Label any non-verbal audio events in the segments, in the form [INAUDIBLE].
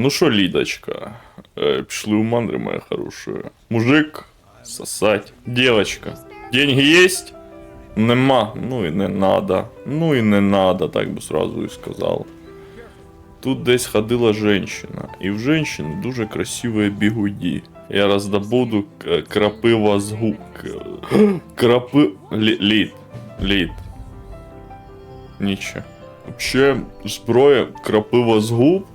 Ну що, Лідочка, е, пішли у мандри, моя хороша. Мужик, сосать. Девочка, деньги есть? Нема. Ну і не надо. Ну і не надо, так би сразу і сказав. Тут десь ходила женщина, і в женщини дуже красиві бігуді. Я роздобуду к- крапива з губ. К- Крапи... Лі... Лід. Лід. Нічого. Вообще, зброя крапива з губ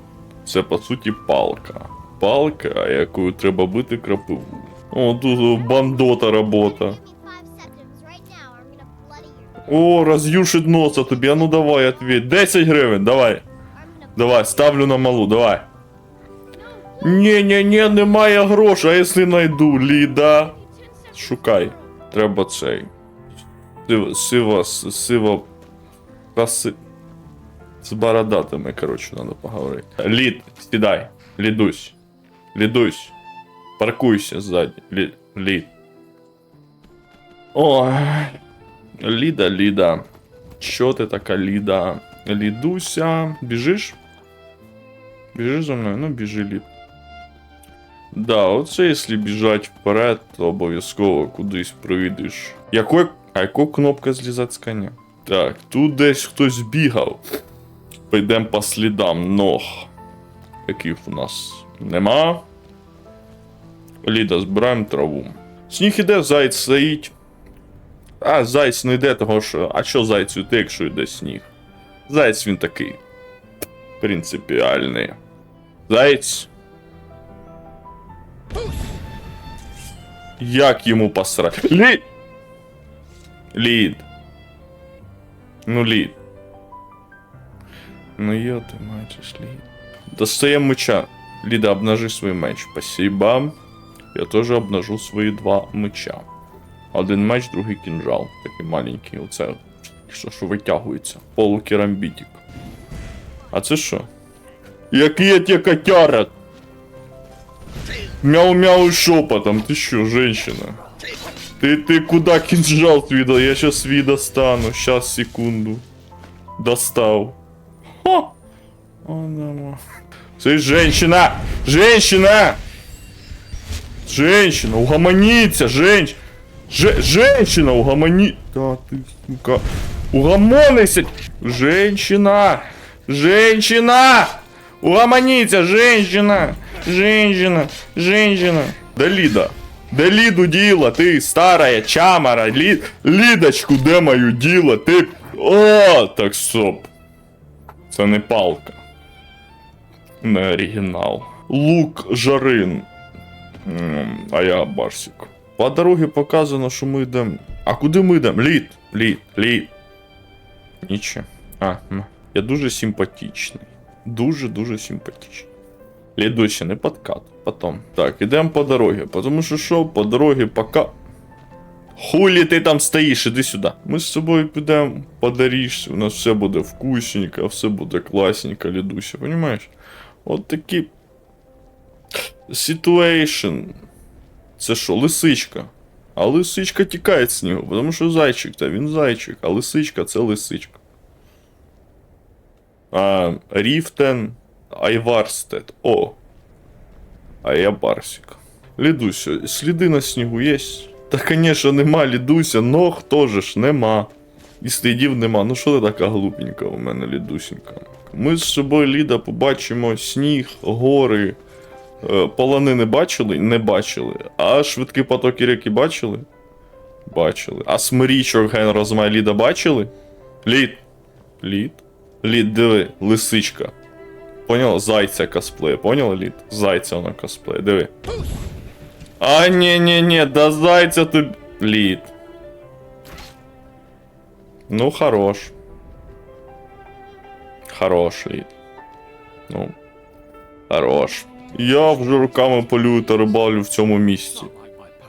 Це по суті палка. Палка, якою треба бити крапиву. О, тут бандота робота. О, роз'юшить носа тобі, а ну давай, ответь. 10 гривень, давай. Давай, ставлю на малу, давай. Ні, ні, ні, немає грошей, а якщо знайду, Ліда. Шукай. Треба цей. Сива, сива, сива. З бородатими, коротше, треба поговорити. Лід, сідай. Лідусь. Лідусь. Паркуйся ззаді. Лід. Лід. Ой. Ліда, Ліда. Що ти така, Ліда? Лідуся. Біжиш? Біжиш за мною? Ну, біжи, Лід. Да, оце якщо біжать вперед, то обов'язково кудись прийдеш. Якою, а якою кнопка злізати з коня? Так, тут десь хтось бігав. Пойдемо по слідам ног. Яких у нас нема. Ліда, збираємо траву. Сніг іде, зайць стоїть. А, зайць не йде, того що. А що зайцю йде, якщо йде сніг? Зайць він такий. Принципіальний. Зайць. Як йому посрать? Лід! Лід. Ну, лід. Ну йо ти мачиш, лід. Достаємо меча. Ліда, обнажи свій меч. Спасибо. Я теж обнажу свої два меча. Один меч, другий кінжал. Такий маленький. Оце. Що, що витягується. Полукерамбітик. А це що? Який я тебе котяра? Мяу-мяу шепотом. Ты что, женщина? Ты, ты куда кинжал свій дал? Я сейчас свій достану. Сейчас, секунду. Достал. О, нема. Ты женщина! Женщина! Женщина, угомониться, женщина! Же женщина, угомони... Да ты, сука. Угомонися! Женщина! Женщина! Угомониться, женщина! Женщина! Женщина! Да Лида! Да Лиду діло, ти старая чамара, Лі... Лідочку, де мою діло, ти... О, так стоп. Це не палка. Не оригінал. Лук Жарин. А я Барсик. По дорогі показано, що ми йдемо. А куди ми йдемо? Лід, лід, лід. Нічого. А, ну. я дуже симпатичний. Дуже-дуже симпатичний. Лідуся, не подкат. Потом. Так, ідемо по дорозі. Тому що що, по дорозі пока. Хулі ти там стоїш, іди сюди. Ми з собою підемо по у нас все буде вкусненько, все буде класненько, Лідуся, понімаєш? От такі. Situation. Це що, лисичка? А лисичка тікає з снігу, тому що зайчик, та він зайчик, а лисичка це лисичка. А, Ріфтен Айварстед. О. А я Барсик. Лідуся, сліди на снігу є? Та, конечно, нема, Лідуся, ног теж ж нема. І слідів нема. Ну що ти така глупенька у мене, Лідусенька? Ми з собою, Ліда, побачимо сніг, гори. Е, Полонини бачили? Не бачили. А швидкі потоки ріки бачили? Бачили. А смирічок ген розмай Ліда бачили? Лід. Лід? Лід, диви, лисичка. Поняла? Зайця косплеє, поняла, Лід? Зайця вона косплеє, диви. А, ні, да зайця ти. Лід. Ну, хорош. Хорош, Лід. Ну. Хорош. Я вже руками полюю та рибалю в цьому місці.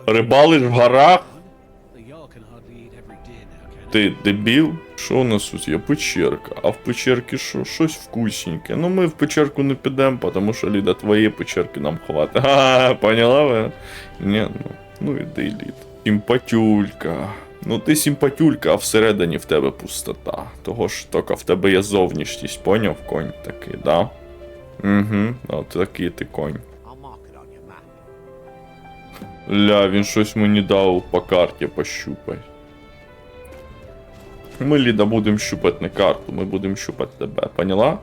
Рибалиш в горах? Ти дебіл? Що у нас тут є? Печерка. А в печерці що? Щось вкусненьке. Ну ми в печерку не підемо, тому що Ліда, твоєї печерки нам хватить. Ха, поняла ви? Ні, ну, ну іди, Лід. Симпатюлька. Ну ти симпатюлька, а всередині в тебе пустота. Того ж тільки в тебе є зовнішність, поняв конь такий, да? Угу, от такий ти конь. Ля, він щось мені дав по карті пощупай. Ми, Ліда, будемо щупати не карту, ми будемо щупати тебе, поняла?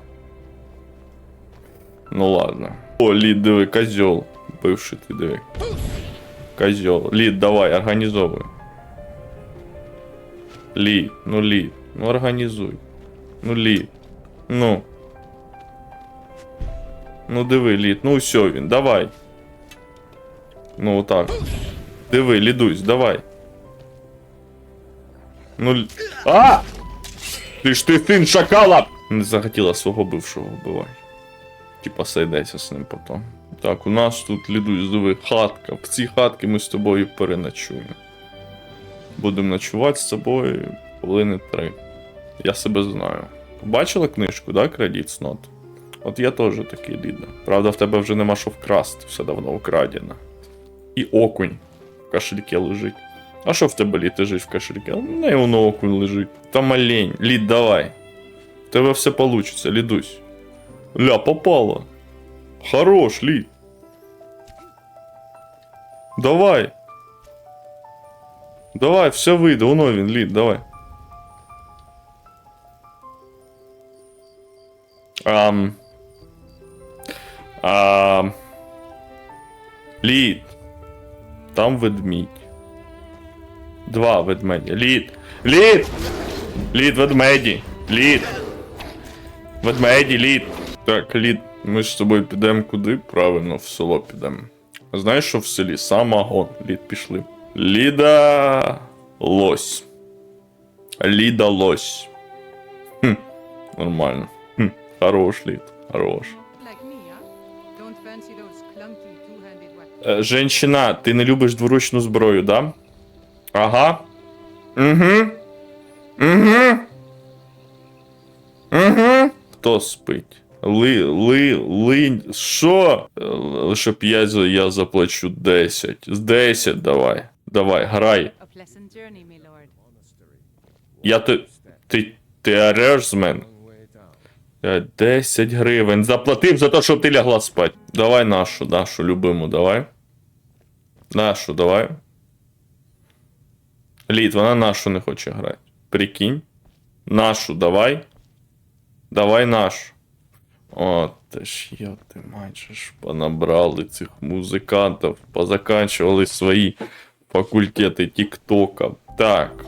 Ну ладно. О, Лід, диви, козьол. Бивший ти диви. Козьол. Лід, давай, організовуй. Лід, ну Лід, ну організуй. Ну Лід. Ну. Ну диви, Лід, ну все він, давай. Ну отак. Диви, лідусь, давай. Ну. А! Ти ж ти син шакала! Не захотіла свого бившого вбивати. Типа сойдеться з ним потім. Так, у нас тут диви, хатка. В цій хатці ми з тобою переночуємо. Будемо ночувати з тобою хвилини три. Я себе знаю. Бачила книжку, да, Кредит Снот? От я теж такий ліда. Правда, в тебе вже нема що вкрасти, все давно украдено. І окунь в кошельке лежить. А що в тебе лід лежить в кошельке? Не і воно окунь лежить. Там олень. Лід, давай. В тебе все получится, лідусь. Ля, попало. Хорош, лід. Давай. Давай, все вийде, воно він, лід, давай. Ам. Ам. Лід. Там ведмідь. Два ведмеді. Лід! Лід! Лід, ведмеді! Лід! Ведмеді, лід! Так, лід, ми ж з тобою підемо куди? Правильно, в село підемо. Знаєш, що в селі? Самогон. Лід, пішли. Ліда лось. Ліда лось. Хм, нормально. Хм, хорош, лід, хорош. Е, Женщина, ти не любиш дворучну зброю, да? Ага. Угу. Угу. Угу. Хто спить? Ли, ли, ли, що? Е, Лише б я, я заплачу 10. 10 давай. Давай, грай. Я ти. Ти. Ти ореш з мене? Е, 10 гривень. Заплатив за те, щоб ти лягла спати. Давай нашу, нашу любиму, давай. Нашу, давай. Лід, вона нашу не хоче грати. Прикинь. Нашу, давай. Давай нашу. О, ти ж я ти майже ж понабрали цих музикантів, позаканчували свої факультети Тіктока. Так.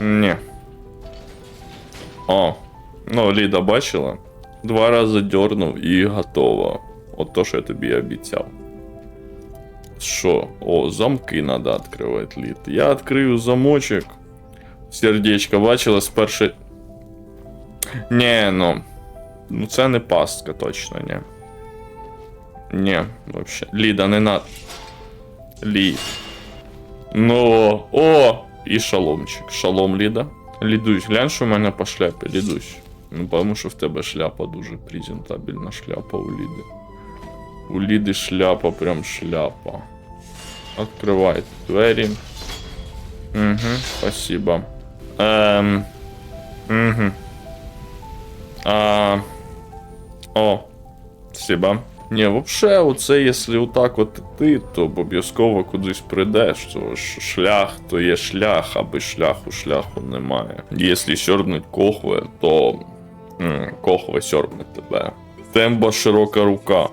Ні. О, ну Ліда бачила? Два рази дьорнув і готово. От то, що я тобі обіцяв. Що? О, замки надо відкривати, Лід. Я відкрию замочок. Сердечко бачила з першої. Ні, ну. Ну це не пастка, точно, ні. Ні, вообще. Ліда, не надо. Лід. Ну, о! І шаломчик. Шалом, Ліда. Лідусь, глянь, що в мене по шляпі, Лідусь. Ну, тому що в тебе шляпа дуже презентабельна шляпа у Ліди. У Ліди шляпа, прям шляпа. Открывай двері. Угу, спасибо. Ем. Угу. А. О. Спасибо. Ні, вообще, оце, якщо отак от іти, то обов'язково кудись прийдеш. То шлях то є шлях, аби шляху шляху немає. Якщо сьорбнуть кохве, то м, кохве сьорбне тебе. Темба широка рука.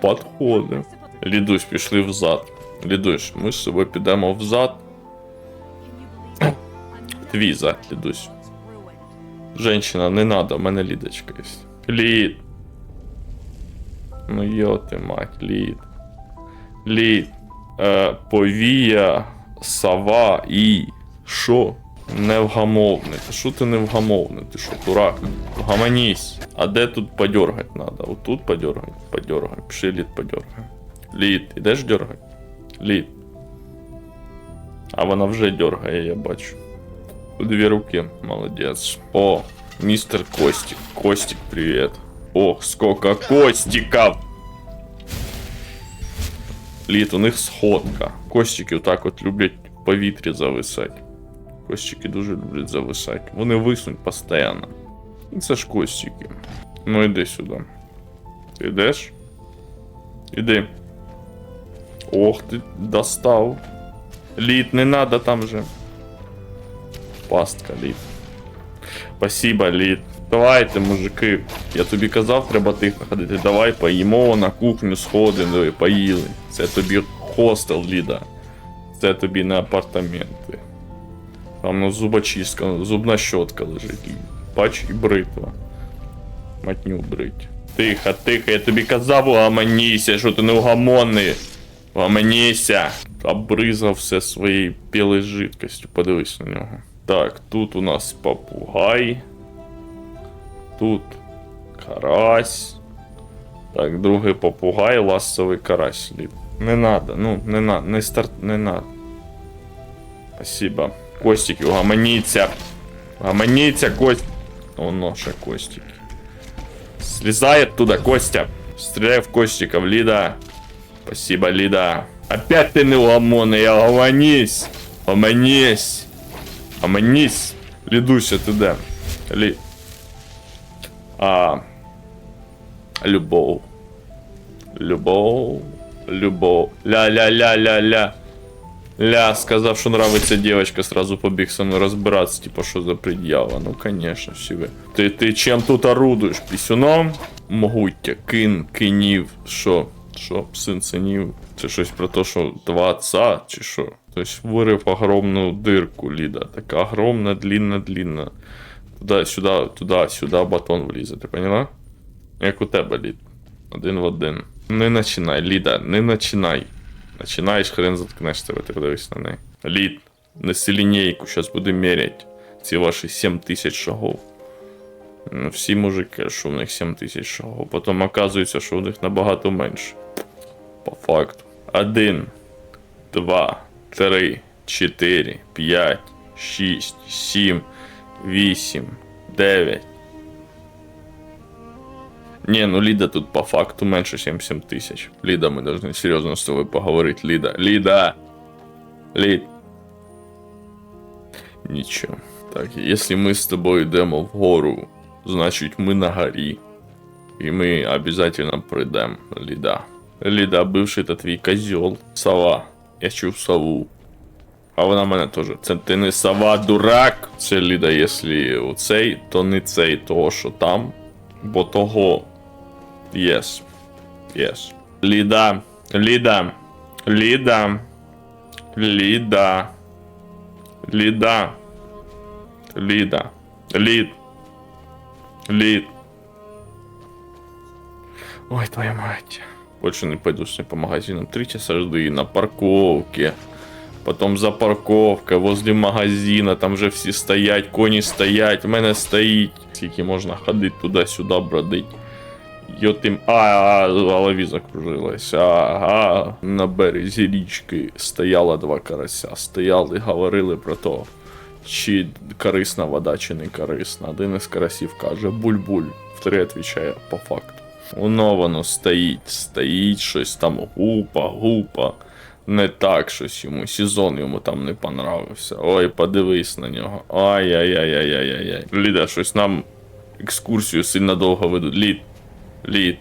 Подходи. Лідусь, пішли взад. Лідусь, ми з собою підемо взад. [CLEARS THROAT] Твій зад, Лідусь. Женщина, не надо, в мене лідочка є. Лід. Ну йоти мать, лід. Лід. Е, повія, сова і. Що? Невгамовний. Та що ти невгамовний? Ти що, дурак? Гаманісь. А де тут подергать надо? Отут подергать? Подергай. Пиши лід подергай. Лід, ідеш дергать? Лід. А вона вже дергає, я бачу. У дві руки, молодець. О, містер Костик. Костик, привіт. Ох, сколько костиков! Літ, у них сходка. Костики отак от люблять в повітрі зависати. Костики дуже люблять зависати. Вони виснуть постійно. І Це ж костики. Ну іди сюди. Ти йдеш? Іди. Ох ти, достав. Лід, не надо там же. Пастка, лід. Спасибо, лід. Давайте, мужики. Я тобі казав, треба тихо ходити. Давай поїмо на кухню сходили, поїли. Це тобі хостел, Ліда. Це тобі не апартаменти. Там ну, зубочистка, зубна щотка лежить. Бач, і бритва. Матню брить. Тихо, тихо, я тобі казав, угаманіся, що ти не угамонний. Угаманіся. Обризав все своєю білою жидкостю. Подивись на нього. Так, тут у нас попугай. Тут карась. Так, другий попугай, ласовий карась. Не надо, ну, не надо, не старт, не надо. Спасибо. Костики, угомоніться. Угомоніться, Кость. Оно ще Костики. Слезай оттуда, Костя. Стреляй в Костиков, Лида. Спасибо, Лида. Опять ты не угомонный, угомонись. Угомонись. Угомонись. Лидуся, ты да. Ли... А... Любов. Любов. Любов. Ля-ля-ля-ля-ля. Ля, сказав, що нравиться девочка, сразу побіг со мною розбиратися, типа, що за пред'ява. Ну, конечно, всі ви. Ти, ти чим тут орудуєш? Пісюном? Могуття, кин, кинів, що? Що, син синів? Це щось про те, що два отца, чи що? Тобто вирив огромну дирку, Ліда. Така огромна, длинна, длинна. Туди, сюди, туди, сюди батон влізе, ти поняла? Як у тебе, Лід. Один в один. Не починай, Ліда, не починай. Починаєш, хрен заткнеш тебе, ти подивись на неї. Лід, неси лінійку, зараз будемо міряти. Ці ваші 7 тисяч шагов. Ну, Всі мужики, що в них 7 тисяч шагов. Потім оказується, що в них набагато менше. По факту. Один, два, три, чотири, п'ять, шість, сім, вісім, дев'ять. Не, ну Лида тут по факту меньше, чем 7 тысяч. Лида, мы должны серьезно с тобой поговорить. Лида, Лида! Лид. Ничего. Так, если мы с тобой идем в гору, значит мы на горе. И мы обязательно придем, Лида. Лида, бывший это твій козел. Сова. Я чув сову. А вона мене теж. Це ти не сова, дурак. Це Ліда, якщо оцей, то не цей, того, що там. Бо того. Yes. Yes. Ліда. Ліда. Ліда. Ліда. Ліда. Ліда. Лід. Лід. Ой, твоя мать. Больше не пойду с ней по магазинам. Три часа жды на парковке. Потом за парковкой, возле магазина, там же всі стоять, коні стоять, в мене стоїть. Скільки можна ходити туди-сюди, бродить. Йотим. А, а, в голові закружилась. Ага. На березі річки стояло два карася. Стояли, говорили про то, чи корисна вода, чи не корисна. Один із карасів каже буль-буль. Вторий відповідає по факту. Воно воно стоїть, стоїть, щось там гупа, гупа. Не так щось йому, сезон йому там не понравився. Ой, подивись на нього. Ай-яй-яй-яй-яй-яй. Ліда, щось нам екскурсію сильно довго ведуть. Лід. Лід.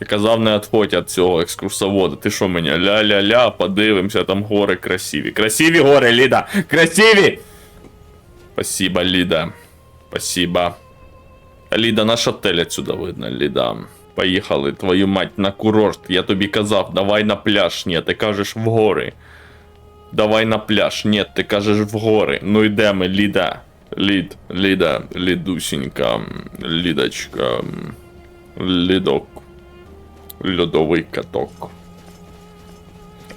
Я казав, не відходь від цього екскурсовода. Ти що мені? Ля-ля-ля, подивимося, там гори красиві. Красиві гори, Ліда! Красиві! Спасибо, Ліда. Спасибо. Ліда, наш отель отсюда видно, Ліда. Поїхали, твою мать, на курорт. Я тобі казав, давай на пляж. Ні, ти кажеш в гори. Давай на пляж. Ні, ти кажеш в гори. Ну йдемо, Ліда. Лід, Ліда, Лідусінька, Лідочка, Лідок. Льодовий каток.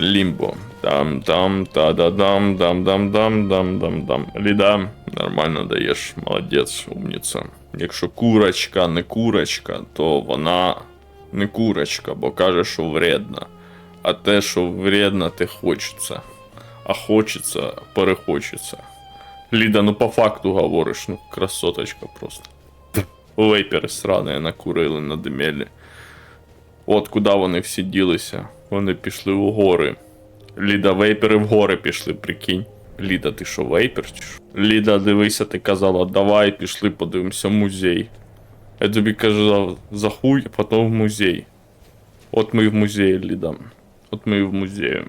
Лімбо. Там там та да дам дам дам дам дам дам дам. Ліда, нормально даєш, молодець, умниця. Якщо курочка не курочка, то вона не курочка, бо каже, що вредна. А те, що вредно, те хочеться. А хочеться, перехочеться. Ліда, ну по факту говориш, ну красоточка просто. Вейпери срані накурили, надимели. От куди вони всі ділися. Вони пішли у гори. Ліда, вейпери в гори пішли, прикинь. Ліда, ти що, вейпер? Чи що? Ліда, дивися, ти казала, давай пішли, подивимося музей. Я тобі казав, за хуй, а потім в музей. От ми в музеї, Ліда. От ми в музеї.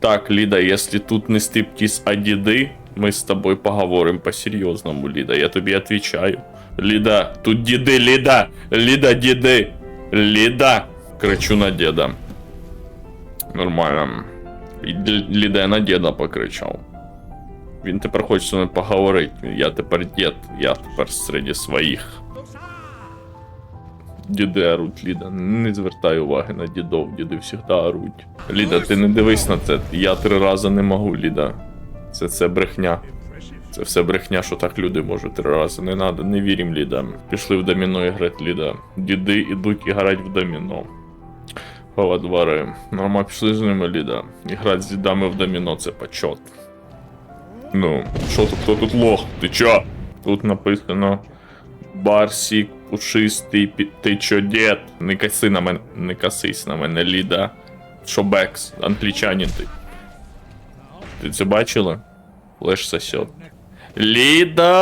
Так, Ліда, якщо тут не стриптиз, а діди, ми з тобою поговоримо по-серйозному, Ліда. Я тобі відповідаю. Ліда, тут діди, Ліда! Ліда, діди! Ліда! Кричу на діда. Нормально. І Л- Ліда я на діда покричав. Він тепер хоче зі мною поговорити. Я тепер дід, я тепер серед своїх. Діди оруть, Ліда. Не звертай уваги на дідов, діди завжди оруть. Ліда, ти не дивись на це. Я три рази не можу, Ліда. Це це брехня. Це все брехня, що так люди можуть три рази. Не надо, не вірім, Ліда. Пішли в доміно грати, Ліда. Діди ідуть і грати в доміно. Пова двори. Норма пішли з ними, Ліда. І грати з дідами в доміно це почот. Ну, що тут, хто тут лох? Ти чо? Тут написано Барсік, пушистий, пі- ти чо дід? Не каси на мене, не касись на мене, Ліда. Що Бекс, англічанин ти. Ти це бачила? Леш сосет. Ліда!